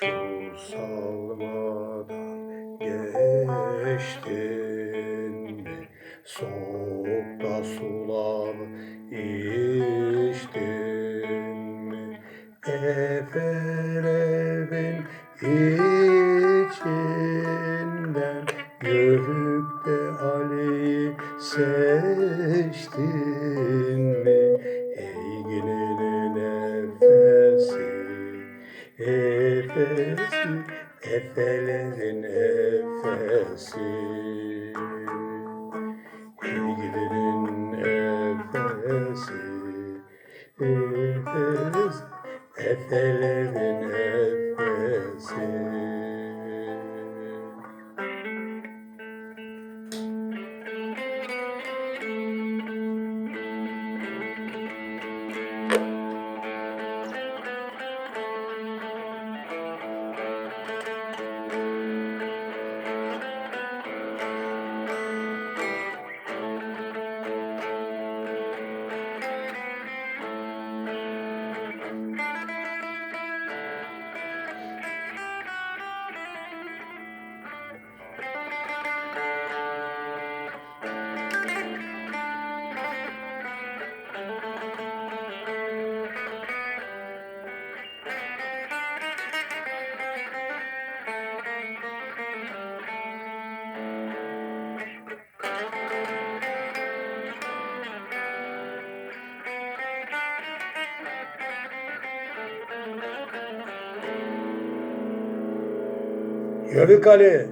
Salmadan geçtin mi? Soğukta sular içtin mi? Efelebin içinden Yörükte Ali'yi seçtin mi? Ey gülünün nefesi Efesi, efelerin efesi. İlgilinin efesi Efesi, efelerin efesi Yörük Ali